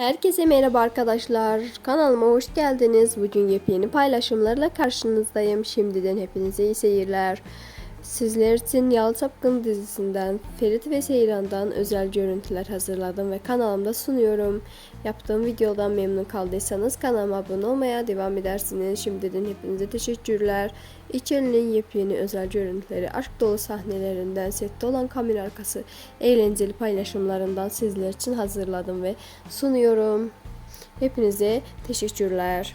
Herkese merhaba arkadaşlar. Kanalıma hoş geldiniz. Bugün yepyeni paylaşımlarla karşınızdayım. Şimdiden hepinize iyi seyirler. Sizler için Yalı Çapkın dizisinden Ferit ve Seyran'dan özel görüntüler hazırladım ve kanalımda sunuyorum. Yaptığım videodan memnun kaldıysanız kanalıma abone olmaya devam edersiniz. Şimdiden hepinize teşekkürler. İçerinin yepyeni özel görüntüleri, aşk dolu sahnelerinden, sette olan kamera arkası, eğlenceli paylaşımlarından sizler için hazırladım ve sunuyorum. Hepinize teşekkürler.